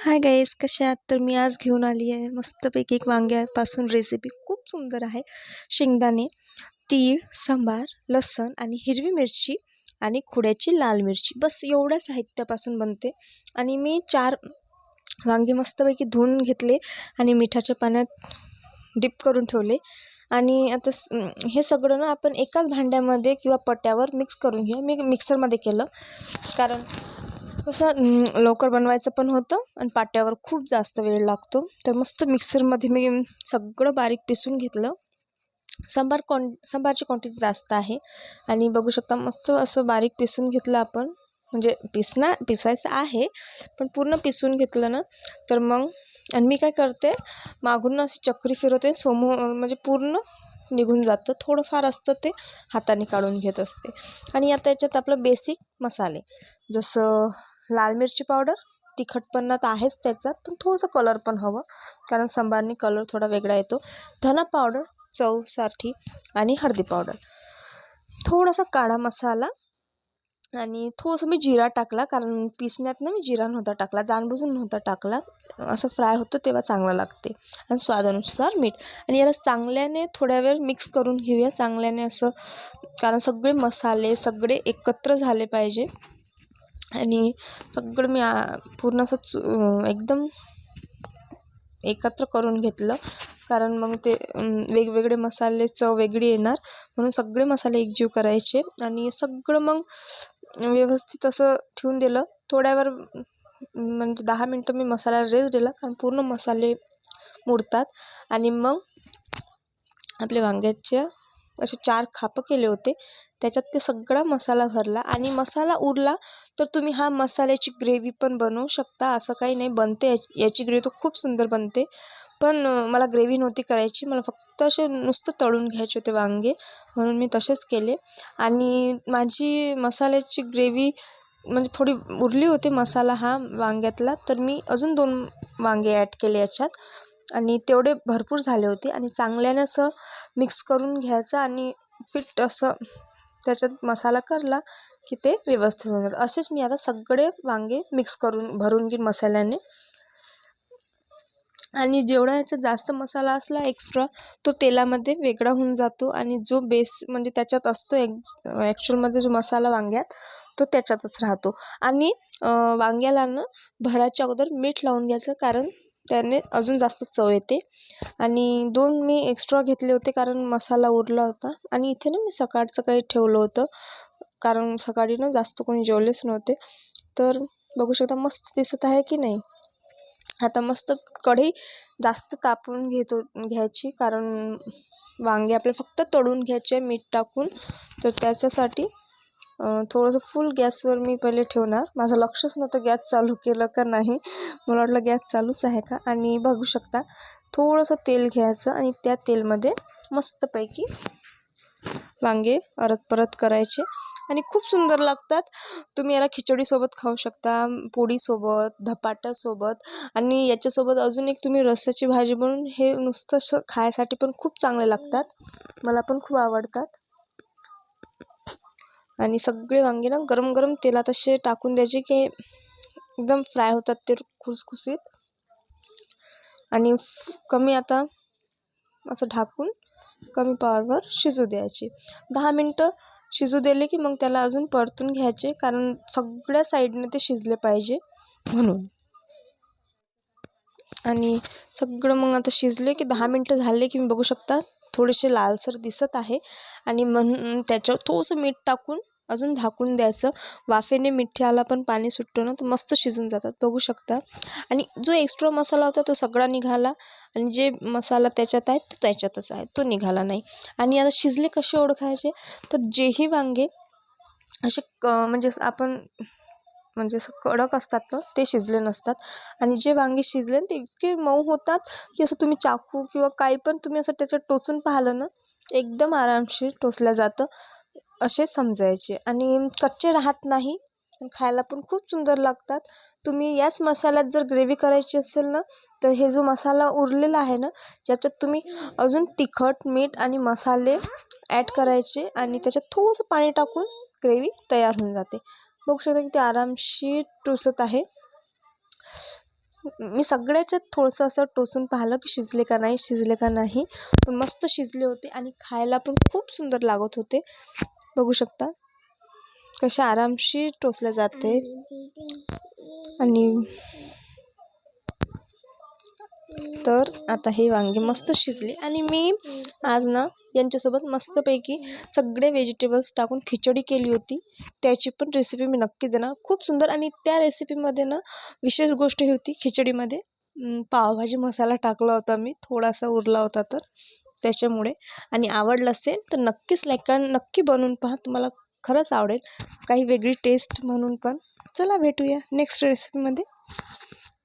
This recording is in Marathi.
हाय गाईज कशा आहात? तर मी आज घेऊन आली आहे. मस्तपैकी एक वांग्यापासून रेसिपी खूप सुंदर आहे. शेंगदाणे तीळ सांबार लसण आणि हिरवी मिरची आणि खुड्याची लाल मिरची. बस एवढ्या साहित्यापासून बनते. आणि मी चार वांगे मस्तपैकी धुवून घेतले आणि मिठाच्या पाण्यात डिप करून ठेवले. आणि आता स हे सगळं ना आपण एकाच भांड्यामध्ये किंवा पट्ट्यावर मिक्स करून घेऊ मी मिक्सरमध्ये केलं. कारण कसं लवकर बनवायचं पण होतं आणि पाट्यावर खूप जास्त वेळ लागतो. तर मस्त मिक्सरमध्ये मी सगळं बारीक पिसून घेतलं. सांबार क्वां सांबारची क्वांटिटी जास्त आहे. आणि बघू शकता मस्त असं बारीक पिसून घेतलं आपण. म्हणजे पिसना पिसायचं आहे पण पूर्ण पिसून घेतलं ना तर मग आणि मी काय करते मागून अशी चक्री फिरवते समोर म्हणजे पूर्ण निघून जातं. थोडंफार असतं ते हाताने काढून घेत असते. आणि आता याच्यात आपलं बेसिक मसाले. जसं लाल मिरची पावडर तिखटपणा तर आहेच त्याचा पण थोडंसं कलर पण हवं. कारण संबारनी कलर थोडा वेगळा येतो. धना पावडर चवसाठी आणि हळदी पावडर थोडासा काळा मसाला आणि थोडंसं मी जिरा टाकला कारण पिसण्यात ना मी जिरा नव्हता टाकला जाणबुजून नव्हता टाकला. असं फ्राय होतं तेव्हा चांगलं लागते. आणि स्वादानुसार मीठ. आणि याला चांगल्याने थोड्या वेळ मिक्स करून घेऊया. चांगल्याने असं कारण सगळे मसाले सगळे एकत्र झाले पाहिजे. आणि सगळं मी पूर्ण असं चु एकदम एकत्र करून घेतलं. कारण मग ते वेगवेगळे मसाले चव वेगळी येणार. म्हणून सगळे मसाले एकजीव करायचे. आणि सगळं मग व्यवस्थित असं ठेवून दिलं. थोड्यावर म्हणजे दहा मिनटं मी मसाला रेस्ट दिला. कारण पूर्ण मसाले मुरतात. आणि मग आपल्या वांग्याच्या असे चार खापं केले होते. त्याच्यात ते सगळा मसाला भरला आणि मसाला उरला तर तुम्ही हा मसाल्याची ग्रेव्ही पण बनवू शकता. असं काही नाही बनते. याची ग्रेव्ही तर खूप सुंदर बनते. पण मला ग्रेव्ही नव्हती करायची. मला फक्त असे नुसतं तळून घ्यायचे होते वांगे. म्हणून मी तसेच केले. आणि माझी मसाल्याची ग्रेव्ही म्हणजे थोडी उरली होती मसाला हा वांग्यातला. तर मी अजून दोन वांगे ॲड केले याच्यात. आणि तेवढे भरपूर झाले होते आणि चांगल्याने असं मिक्स करून घ्यायचं आणि फिट असं त्याच्यात मसाला करला की ते व्यवस्थित होऊन जातं. असेच मी आता सगळे वांगे मिक्स करून भरून घेईन मसाल्याने. आणि जेवढा याचा जास्त मसाला असला एक्स्ट्रा तो तेलामध्ये वेगळा होऊन जातो आणि जो बेस म्हणजे त्याच्यात असतो एक ॲक्च्युअलमध्ये जो मसाला वांग्यात तो त्याच्यातच राहतो. आणि वांग्याला ना भराच्या अगोदर मीठ लावून घ्यायचं कारण त्याने अजून जास्त चव येते. आणि दोन मी एक्स्ट्रा घेतले होते कारण मसाला उरला होता. आणि इथे ना मी सकाळचं काही ठेवलं होतं. कारण सकाळी ना जास्त कोणी जेवलेच नव्हते. तर बघू शकता मस्त दिसत आहे की नाही? आता मस्त कढई जास्त तापून घेतो घ्यायची. कारण वांगे आपले फक्त तळून घ्यायचे मीठ टाकून. तर त्याच्यासाठी थोडंसं फुल गॅसवर मी पहिले ठेवणार. माझं लक्षच नव्हतं गॅस चालू केलं का नाही. मला वाटलं गॅस चालूच आहे का? आणि बघू शकता थोडंसं तेल घ्यायचं आणि त्या तेलमध्ये मस्तपैकी वांगे परत परत करायचे. आणि खूप सुंदर लागतात. तुम्ही याला खिचडीसोबत खाऊ शकता पोळीसोबत धपाट्यासोबत आणि याच्यासोबत अजून एक तुम्ही रस्स्याची भाजी बनवून हे नुसतं असं खायसाठी पण खूप चांगले लागतात. मला पण खूप आवडतात. आणि सगळे वांगे ना गरम गरम तेलात असे टाकून द्यायचे की एकदम फ्राय होतात ते खुसखुशीत. आणि कमी आता असं ढाकून कमी पावरवर शिजू द्यायचे. दहा मिनटं शिजू दिले की मग त्याला अजून परतून घ्यायचे कारण सगळ्या साईडने ते शिजले पाहिजे म्हणून. आणि सगळं मग आता शिजले की दहा मिनटं झाले की मी बघू शकता. थोडेसे लालसर दिसत आहे आणि मन त्याच्यावर थोडंसं मीठ टाकून अजून झाकून द्यायचं. वाफेने मिठ्याला पण पाणी सुटतं ना तर मस्त शिजून जातात. बघू शकता. आणि जो एक्स्ट्रा मसाला होता तो सगळा निघाला. आणि जे मसाला त्याच्यात आहे तो त्याच्यातच आहे. तो निघाला नाही. आणि आता शिजले कसे ओळखायचे? तर जेही वांगे असे क म्हणजे आपण म्हणजे असं कडक असतात ना ते शिजले नसतात. आणि जे वांगे शिजले ते इतके मऊ होतात की असं तुम्ही चाकू किंवा काही पण तुम्ही असं त्याच्यात टोचून पाहिलं ना एकदम आरामशीर टोचलं जातं असे समजायचे. आणि कच्चे राहत नाही खायला पण खूप सुंदर लागतात. तुम्ही याच मसाल्यात जर ग्रेव्ही करायची असेल ना तर हे जो मसाला उरलेला आहे ना ज्याच्यात तुम्ही अजून तिखट मीठ आणि मसाले ॲड करायचे आणि त्याच्यात थोडंसं पाणी टाकून ग्रेव्ही तयार होऊन जाते. बघू शकता की ते आरामशीर टोसत आहे. मी सगळ्याच्यात थोडंसं असं टोचून पाहिलं की शिजले का नाही शिजले का नाही. पण मस्त शिजले होते आणि खायला पण खूप सुंदर लागत होते. बघू शकता कशा आरामशीर टोचल्या जाते. आणि तर आता हे वांगे मस्त शिजले. आणि मी आज ना यांच्यासोबत मस्तपैकी सगळे व्हेजिटेबल्स टाकून खिचडी केली होती. त्याची पण रेसिपी मी नक्की देणार. खूप सुंदर आणि त्या रेसिपीमध्ये ना विशेष गोष्ट ही होती खिचडीमध्ये. पावभाजी मसाला टाकला होता मी. थोडासा उरला होता तर त्याच्यामुळे. आणि आवडलं असेल तर नक्कीच लाईक नक्की बनवून पहा. तुम्हाला खरंच आवडेल. काही वेगळी टेस्ट म्हणून पण. चला भेटूया नेक्स्ट रेसिपीमध्ये